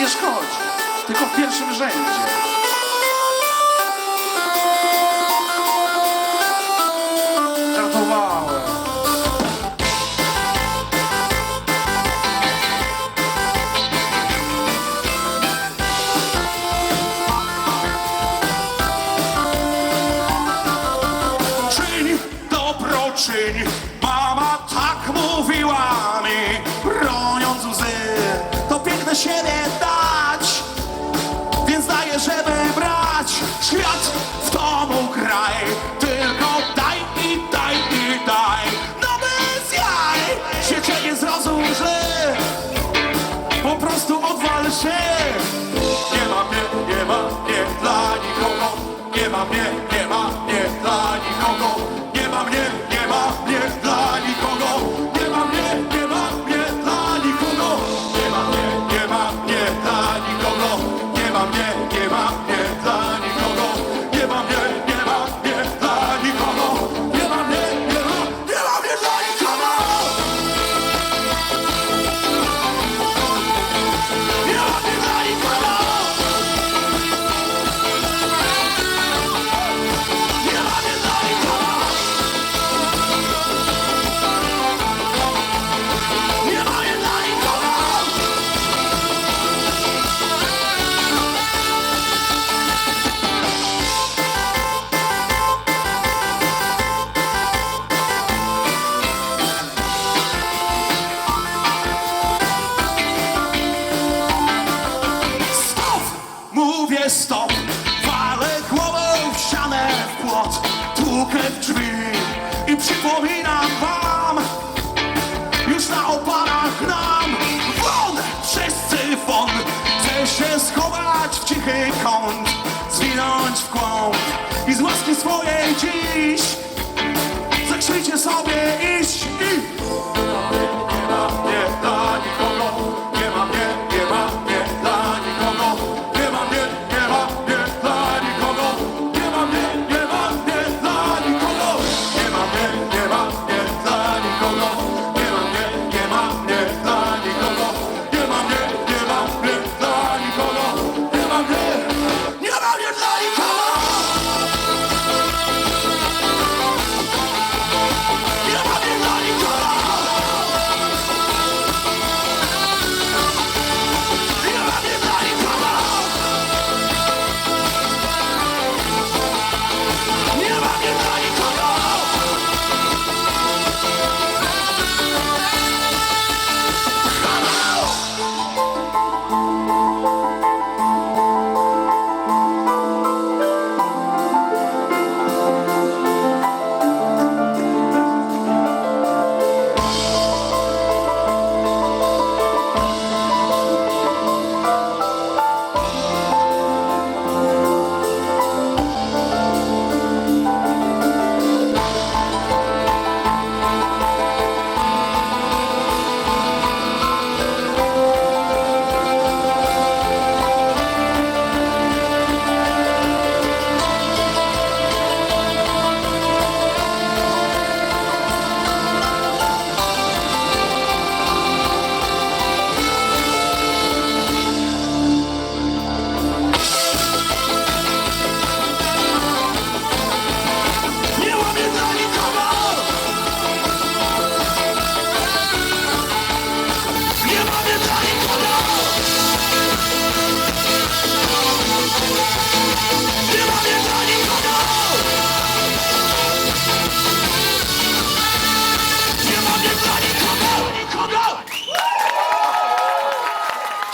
nie szkodzi, tylko w pierwszym rzędzie. Żartowałem. Czyń dobro. Mama tak mówiła mi, broniąc łzy. To piękne siebie świat w domu kraj, tylko daj i daj i daj, no bez jaj, się nie zrozum po prostu odwal się. stop Walę głową w ścianę, w płot Tłukę w drzwi i przypominam wam. Już na oparach nam Won, wszyscy won! Chcę się schować w cichy kąt Zwinąć w głąb I z łaski swojej dziś Zakrzyjcie sobie i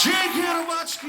Dzięki, robaczki!